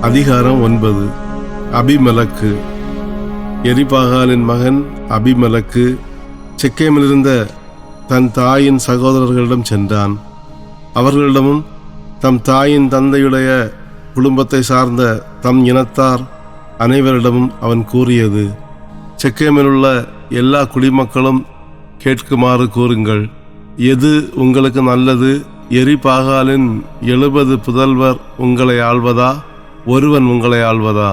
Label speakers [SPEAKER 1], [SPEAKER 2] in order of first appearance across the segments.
[SPEAKER 1] அதிகாரம் ஒன்பது. அபிமலக்கு. எரிபாகாலின் மகன் அபிமலக்கு செக்கேமிலிருந்த தன் தாயின் சகோதரர்களிடம் சென்றான். அவர்களிடமும் தம் தாயின் தந்தையுடைய குடும்பத்தை சார்ந்த தம் இனத்தார் அனைவரிடமும் அவன் கூறியது செக்கேமிலுள்ள எல்லா குடிமக்களும் கேட்குமாறு கூறுங்கள். எது உங்களுக்கு நல்லது? எரிபாகாலின் எழுபது புதல்வர் உங்களை ஆள்வதா? ஒருவன் உங்களை ஆள்வதா?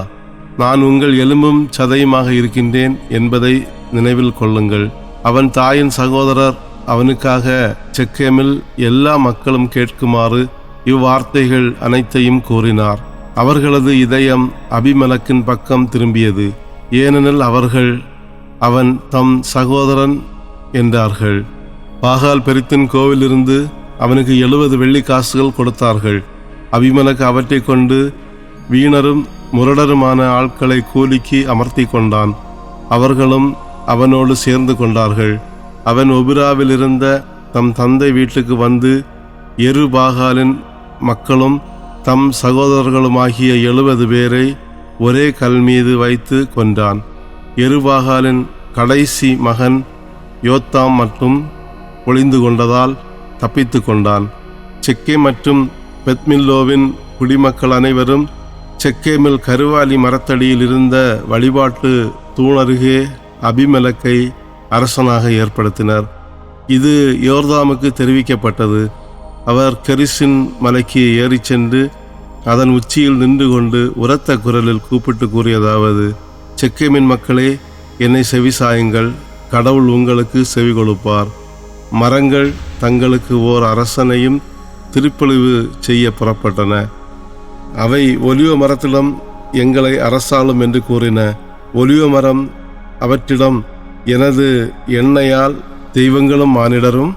[SPEAKER 1] நான் உங்கள் எலும்பும் சதையுமாக இருக்கின்றேன் என்பதை நினைவில் கொள்ளுங்கள். அவன் தாயின் சகோதரர் அவனுக்காக செக்கேமில் எல்லா மக்களும் கேட்குமாறு இவ்வார்த்தைகள் அனைத்தையும் கூறினார். அவர்களது இதயம் அபிமலக்கின் பக்கம் திரும்பியது. ஏனெனில் அவர்கள் அவன் தம் சகோதரன் என்றார்கள். பாகால் பெரித்தின் கோவிலிருந்து அவனுக்கு எழுபது வெள்ளி காசுகள் கொடுத்தார்கள். அபிமலக்கு அவற்றை கொண்டு வீணரும் முரடருமான ஆட்களை கூலிக்கு அமர்த்தி கொண்டான் அவர்களும் அவனோடு சேர்ந்து கொண்டார்கள். அவன் ஒபிராவில் இருந்த தம் தந்தை வீட்டுக்கு வந்து எருபாகாலின் மக்களும் தம் சகோதரர்களுமாகிய எழுபது பேரை ஒரே கல் மீது வைத்து கொன்றான். எருபாகாலின் கடைசி மகன் யோத்தாம் மட்டும் ஒளிந்து கொண்டதால் தப்பித்து கொண்டான். செக்கே மற்றும் பெத்மில்லோவின் குடிமக்கள் அனைவரும் செக்கேமில் கருவாலி மரத்தடியில் இருந்த வழிபாட்டு தூணருகே அபிமலக்கை அரசனாக ஏற்படுத்தினர். இது யோர்தாமுக்கு தெரிவிக்கப்பட்டது. அவர் கெரிசின் மலைக்கு ஏறிச் சென்று அதன் உச்சியில் நின்று கொண்டு உரத்த குரலில் கூப்பிட்டு கூறியதாவது செக்கேமின் மக்களே என்னை செவி சாயுங்கள். கடவுள் உங்களுக்கு செவி கொடுப்பார். மரங்கள் தங்களுக்கு ஓர் அரசனையும் திருப்பொழிவு செய்ய புறப்பட்டன. அவை ஒலிவ மரத்திடம் எங்களை அரசாளும் என்று கூறின. ஒலிவ மரம் அவற்றிடம் எனது எண்ணெயால் தெய்வங்களும் மானிடரும்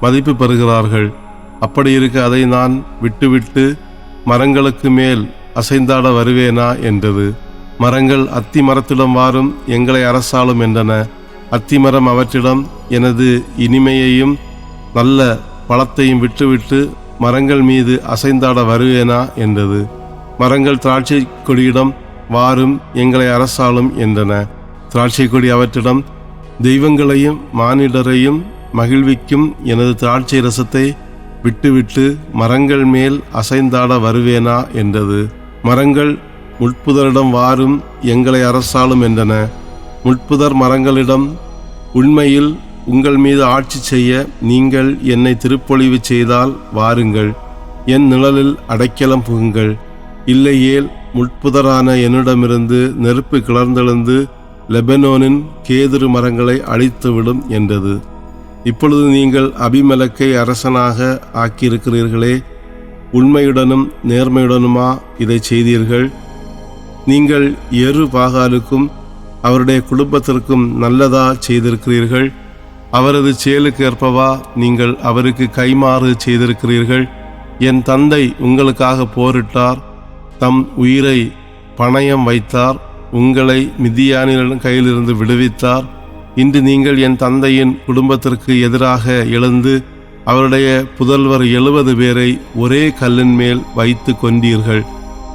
[SPEAKER 1] மதிப்பு பெறுகிறார்கள். அப்படி இருக்க அதை நான் விட்டுவிட்டு மரங்களுக்கு மேல் அசைந்தாட வருவேனா என்றது. மரங்கள் அத்தி மரத்திடம் வாரும் எங்களை அரசாளும் என்றன. அத்திமரம் அவற்றிடம் எனது இனிமையையும் நல்ல பழத்தையும் விட்டுவிட்டு மரங்கள் மீது அசைந்தாட வருவேனா என்றது. மரங்கள் திராட்சை கொடியிடம் வாரும் எங்களை அரசாலும் என்றன. திராட்சை கொடி அவற்றிடம் தெய்வங்களையும் மானிடரையும் மகிழ்விக்கும் எனது திராட்சை ரசத்தை விட்டுவிட்டு மரங்கள் மேல் அசைந்தாட வருவேனா என்றது. மரங்கள் முட்புதரிடம் வாரும் எங்களை அரசாலும் என்றன. முட்புதர் மரங்களிடம் உண்மையில் உங்கள் மீது ஆட்சி செய்ய நீங்கள் என்னை திருப்பொழிவு செய்தால் வாருங்கள். என் நிழலில் அடைக்கலம் புகுங்கள். இல்லையேல் முட்புதரான என்னிடமிருந்து நெருப்பு கிளர்ந்தெழுந்து லெபனோனின் கேதுரு மரங்களை அழித்துவிடும் என்றது. இப்பொழுது நீங்கள் அபிமலக்கை அரசனாக ஆக்கியிருக்கிறீர்களே உண்மையுடனும் நேர்மையுடனுமா இதை செய்தீர்கள்? நீங்கள் எரு பாகாலுக்கும் அவருடைய குடும்பத்திற்கும் நல்லதா செய்திருக்கிறீர்கள்? அவரது செயலுக்கு ஏற்பவா நீங்கள் அவருக்கு கைமாறு செய்திருக்கிறீர்கள்? என் தந்தை உங்களுக்காக போரிட்டார். தம் உயிரை பணயம் வைத்தார். உங்களை மிதியானின் கையிலிருந்து விடுவித்தார். இன்று நீங்கள் என் தந்தையின் குடும்பத்திற்கு எதிராக எழுந்து அவருடைய புதல்வர் எழுபது பேரை ஒரே கல்லின் மேல் வைத்து கொண்டீர்கள்.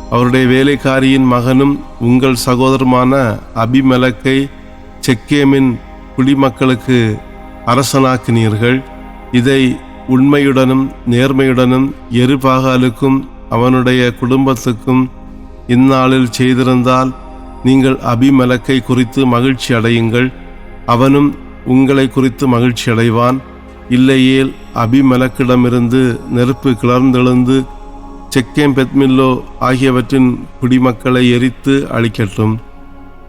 [SPEAKER 1] அவருடைய வேலைக்காரியின் மகனும் உங்கள் சகோதரமான அபிமலக்கை செக்கேமின் குடிமக்களுக்கு அரசனாக்கினீர்கள். இதை உண்மையுடனும் நேர்மையுடனும் எருபாகாலுக்கும் அவனுடைய குடும்பத்துக்கும் இந்நாளில் செய்திருந்தால் நீங்கள் அபிமலக்கை குறித்து மகிழ்ச்சி அடையுங்கள். அவனும் உங்களை குறித்து மகிழ்ச்சி அடைவான். இல்லையேல் அபிமலக்கிடமிருந்து நெருப்பு கிளர்ந்தெழுந்து செக்கேம் பெத்மில்லோ ஆகியவற்றின் குடிமக்களை எரித்து அழிக்கட்டும்.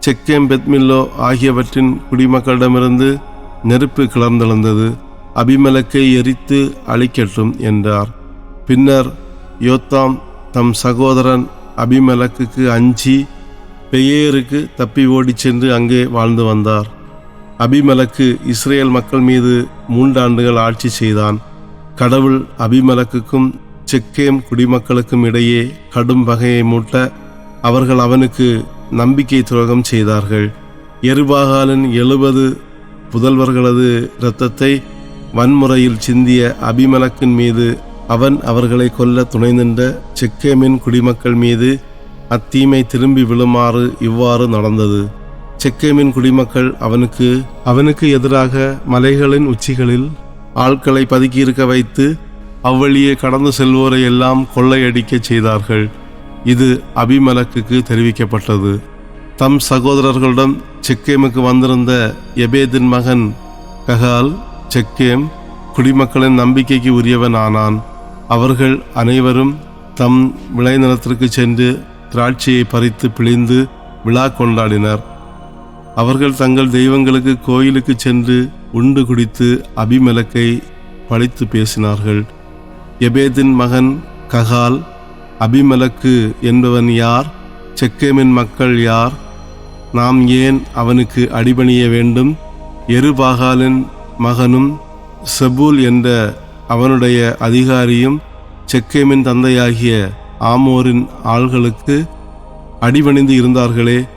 [SPEAKER 1] செக்கேம் பெத்மில்லோ ஆகியவற்றின் குடிமக்களிடமிருந்து நெருப்பு கிளர்ந்தெழுந்தது. அபிமலக்கை எரித்து அழிக்கட்டும் என்றார். பின்னர் யோத்தாம் தம் சகோதரன் அபிமலக்குக்கு அஞ்சி பெயேருக்கு தப்பி ஓடிச் சென்று அங்கே வாழ்ந்து வந்தார். அபிமலக்கு இஸ்ரேல் மக்கள் மீது மூன்றாண்டுகள் ஆட்சி செய்தான். கடவுள் அபிமலக்குக்கும் செக்கேம் குடிமக்களுக்கும் இடையே கடும் பகையை மூட்ட அவர்கள் அவனுக்கு நம்பிக்கை துரோகம் செய்தார்கள். எருபாகாலின் எழுபது புதல்வர்களது இரத்தத்தை வன்முறையில் சிந்திய அபிமலக்கின் மீது அவன் அவர்களை கொல்ல துணை நின்ற செக்கேமின் குடிமக்கள் மீது அத்தீமை திரும்பி விழுமாறு இவ்வாறு நடந்தது. செக்கேமின் குடிமக்கள் அவனுக்கு அவனுக்கு எதிராக மலைகளின் உச்சிகளில் ஆட்களை பதுக்கியிருக்க வைத்து அவ்வழியே கடந்து செல்வோரை எல்லாம் கொள்ளையடிக்கச் செய்தார்கள். இது அபிமலக்குக்கு தெரிவிக்கப்பட்டது. தம் சகோதரர்களிடம் செக்கேமுக்கு வந்திருந்த எபேதின் மகன் ககால் செக்கேம் குடிமக்களின் நம்பிக்கைக்கு உரியவன் ஆனான். அவர்கள் அனைவரும் தம் விளைநிலத்திற்கு சென்று திராட்சையை பறித்து பிழிந்து விழா கொண்டாடினர். அவர்கள் தங்கள் தெய்வங்களுக்கு கோயிலுக்கு சென்று உண்டு குடித்து அபிமலக்கை பழித்து பேசினார்கள். எபேதின் மகன் ககால் அபிமலக்கு என்பவன் யார்? செக்கேமின் மக்கள் யார்? நாம் ஏன் அவனுக்கு அடிபணிய வேண்டும்? எருபாகாலின் மகனும் செபூல் என்ற அவனுடைய அதிகாரியும் செக்கேமின் தந்தையாகிய ஆமோரின் ஆள்களுக்கு அடிபணிந்து இருந்தார்களே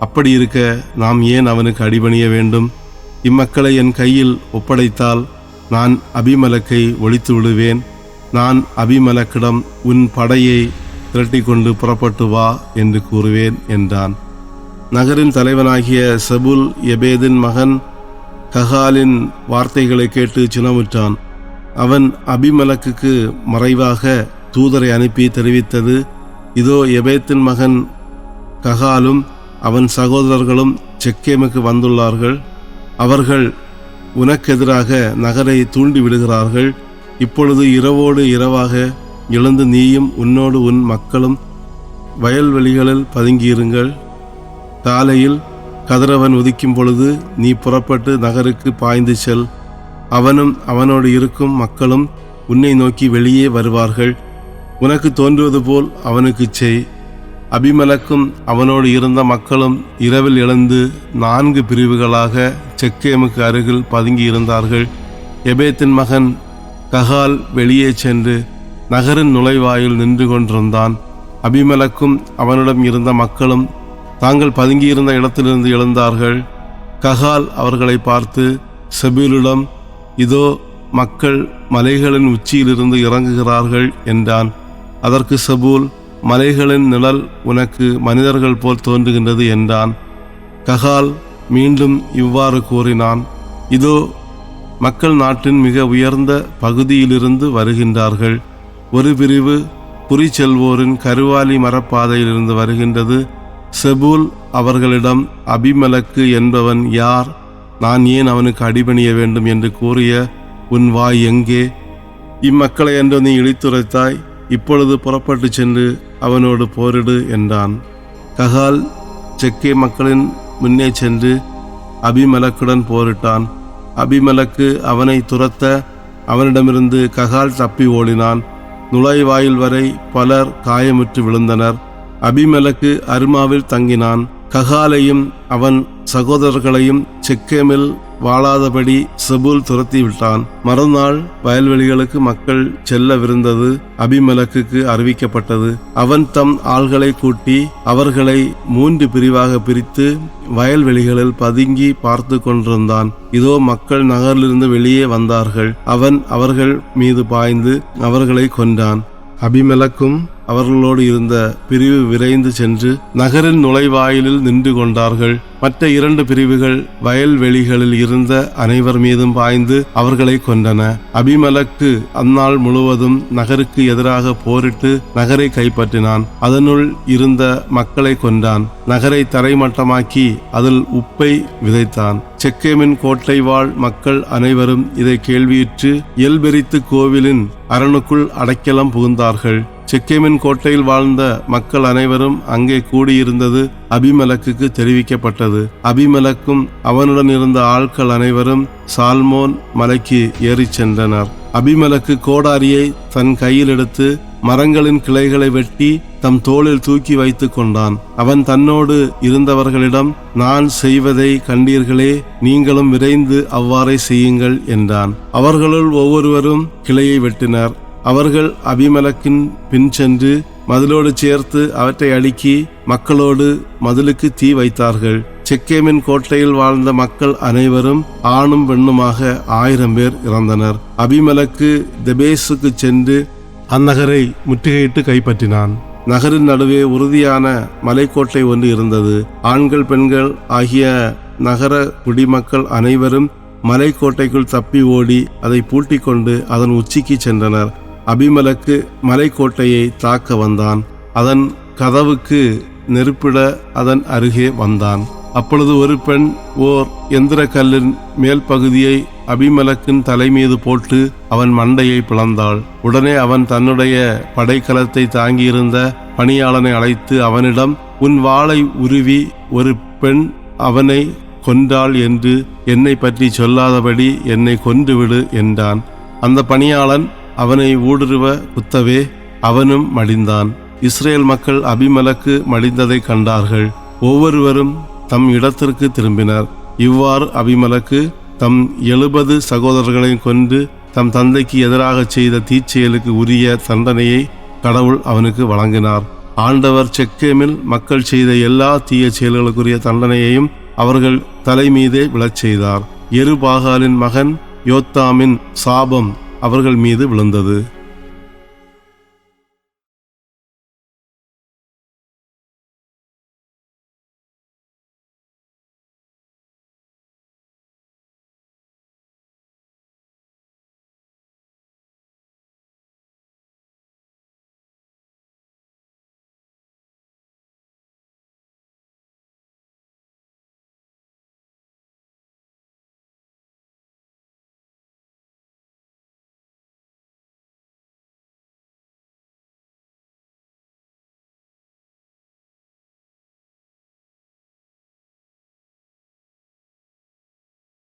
[SPEAKER 1] அப்படி இருக்க நாம் ஏன் அவனுக்கு அடிபணிய வேண்டும்? இம்மக்களை என் கையில் ஒப்படைத்தால் நான் அபிமலக்கை ஒழித்து விடுவேன். நான் அபிமலக்கிடம் உன் படையை திரட்டிக்கொண்டு புறப்பட்டு வா என்று கூறுவேன் என்றான். நகரின் தலைவனாகிய செபுல் எபேதின் மகன் ககாலின் வார்த்தைகளை கேட்டு சினமுற்றான். அவன் அபிமலக்குக்கு மறைவாக தூதரை அனுப்பி தெரிவித்தது இதோ எபேத்தின் மகன் ககாலும் அவன் சகோதரர்களும் செக்கேமுக்கு வந்துள்ளார்கள். அவர்கள் உனக்கெதிராக நகரை தூண்டி விடுகிறார்கள். இப்பொழுது இரவோடு இரவாக எழுந்து நீயும் உன்னோடு உன் மக்களும் வயல்வெளிகளில் பதுங்கியிருங்கள். காலையில் கதிரவன் உதிக்கும் பொழுது நீ புறப்பட்டு நகருக்கு பாய்ந்து செல். அவனும் அவனோடு இருக்கும் மக்களும் உன்னை நோக்கி வெளியே வருவார்கள். உனக்கு தோன்றுவது போல் அவனுக்குச் செய். அபிமலக்கும் அவனோடு இருந்த மக்களும் இரவில் எழுந்து நான்கு பிரிவுகளாக செக்கேமுக்கு அருகில் பதுங்கி இருந்தார்கள். எபேத்தின் மகன் ககால் வெளியே சென்று நகரின் நுழைவாயில் நின்று கொண்டிருந்தான். அபிமலக்கும் அவனிடம் இருந்த மக்களும் தாங்கள் பதுங்கியிருந்த இடத்திலிருந்து எழுந்தார்கள். ககால் அவர்களை பார்த்து செபிலிடம் இதோ மக்கள் மலைகளின் உச்சியிலிருந்து இறங்குகிறார்கள் என்றான். அதற்கு செபூல் மலைகளின் நிழல் உனக்கு மனிதர்கள் போல் தோன்றுகின்றது என்றான். ககால் மீண்டும் இவ்வாறு கூறினான். இதோ மக்கள் நாட்டின் மிக உயர்ந்த பகுதியிலிருந்து வருகின்றார்கள். ஒரு பிரிவு புரி செல்வோரின் கருவாலி மரப்பாதையிலிருந்து வருகின்றது. செபூல் அவர்களிடம் அபிமலக்கு என்பவன் யார்? நான் ஏன் அவனுக்கு அடிபணிய வேண்டும்? என்று கூறிய உன் வாய் எங்கே? இம்மக்களை என்று நீ இழித்துரைத்தாய் இப்பொழுது புறப்பட்டு சென்று அவனோடு போரிடு என்றான். ககால் செக்கே மக்களின் முன்னே சென்று அபிமலக்குடன் போரிட்டான். அபிமலக்கு அவனை துரத்த அவனிடமிருந்து ககால் தப்பி ஓடினான். நுழைவாயில் வரை பலர் காயமுற்று விழுந்தனர். அபிமலக்கு அருமாவில் தங்கினான். ககாலையும் அவன் சகோதரர்களையும் செக்கேமில் வாழாதபடி செபுல் துரத்திவிட்டான். மறுநாள் வயல்வெளிகளுக்கு மக்கள் செல்லவிருந்தது அபிமலக்குக்கு அறிவிக்கப்பட்டது. அவன் தம் ஆள்களை கூட்டி அவர்களை மூன்று பிரிவாக பிரித்து வயல்வெளிகளில் பதுங்கி பார்த்து கொண்டிருந்தான். இதோ மக்கள் நகரிலிருந்து வெளியே வந்தார்கள். அவன் அவர்கள் மீது பாய்ந்து அவர்களை கொன்றான். அபிமலக்கும் அவர்களோடு இருந்த பிரிவு விரைந்து சென்று நகரின் நுழைவாயிலில் நின்று கொண்டார்கள். மற்ற இரண்டு பிரிவுகள் வயல்வெளிகளில் இருந்த அனைவர் மீதும் பாய்ந்து அவர்களை கொண்டன அபிமலக்கு அந்நாள் முழுவதும் நகருக்கு எதிராக போரிட்டு நகரை கைப்பற்றினான். அதனுள் இருந்த மக்களை கொண்டான் நகரை தரைமட்டமாக்கி அதில் உப்பை விதைத்தான். செக்கேமின் கோட்டை வாழ் மக்கள் அனைவரும் இதை கேள்வியிற்று எல்பெரித்து கோவிலின் அரணுக்குள் அடைக்கலம் புகுந்தார்கள். செக்கேமின் கோட்டையில் வாழ்ந்த மக்கள் அனைவரும் அங்கே கூடியிருந்தது அபிமலக்குக்கு தெரிவிக்கப்பட்டது. அபிமலக்கும் அவனுடன் இருந்த ஆட்கள் அனைவரும் சால்மோன் மலைக்கு ஏறிச் சென்றனர். அபிமலக்கு கோடாரியை தன் கையில் எடுத்து மரங்களின் கிளைகளை வெட்டி தம் தோளில் தூக்கி வைத்து கொண்டான். அவன் தன்னோடு இருந்தவர்களிடம் நான் செய்வதை கண்டீர்களே நீங்களும் விரைந்து அவ்வாறே செய்யுங்கள் என்றான். அவர்களுள் ஒவ்வொருவரும் கிளையை வெட்டினர். அவர்கள் அபிமலக்கின் பின் சென்று மதிலோடு சேர்த்து அவற்றை அடுக்கி மக்களோடு மதிலுக்கு தீ வைத்தார்கள். செக்கேமின் கோட்டையில் வாழ்ந்த மக்கள் அனைவரும் ஆணும் பெண்ணுமாக ஆயிரம் பேர் இறந்தனர். அபிமலக்கு தெபேசுக்கு சென்று அந்நகரை முற்றுகையிட்டு கைப்பற்றினான். நகரின் நடுவே உறுதியான மலைக்கோட்டை ஒன்று இருந்தது. ஆண்கள் பெண்கள் ஆகிய நகர குடிமக்கள் அனைவரும் மலைக்கோட்டைக்குள் தப்பி ஓடி அதை பூட்டிக்கொண்டு அதன் உச்சிக்கு சென்றனர். அபிமலக்கு மலைக்கோட்டையை தாக்க வந்தான். அதன் கதவுக்கு நெருப்பிட அதன் அருகே வந்தான். அப்பொழுது ஒரு பெண் ஓர் எந்திர கல்லின் மேல் பகுதியை அபிமலக்கின் தலை மீது போட்டு அவன் மண்டையை பிளந்தாள். உடனே அவன் தன்னுடைய படைக்கலத்தை தாங்கியிருந்த பணியாளனை அழைத்து அவனிடம் உன் வாளை உருவி ஒரு பெண் அவனை கொன்றாள் என்று என்னை பற்றி சொல்லாதபடி என்னை கொன்றுவிடு என்றான். அந்த பணியாளன் அவனை ஊடுருவ குத்தவே அவனும் மடிந்தான். இஸ்ரேல் மக்கள் அபிமலக்கு மடிந்ததை கண்டார்கள். ஒவ்வொருவரும் தம் இடத்திற்கு திரும்பினர். இவ்வாறு அபிமலக்கு தம் எழுபது சகோதரர்களையும் கொண்டு தம் தந்தைக்கு எதிராக செய்த தீச்செயலுக்கு உரிய தண்டனையை கடவுள் அவனுக்கு வழங்கினார். ஆண்டவர் செக்கேமில் மக்கள் செய்த எல்லா தீய செயல்களுக்குரிய தண்டனையையும் அவர்கள் தலைமீதே விழச் செய்தார். எருபாகாலின் மகன் யோத்தாமின் சாபம் அவர்கள் மீது விழுந்தது.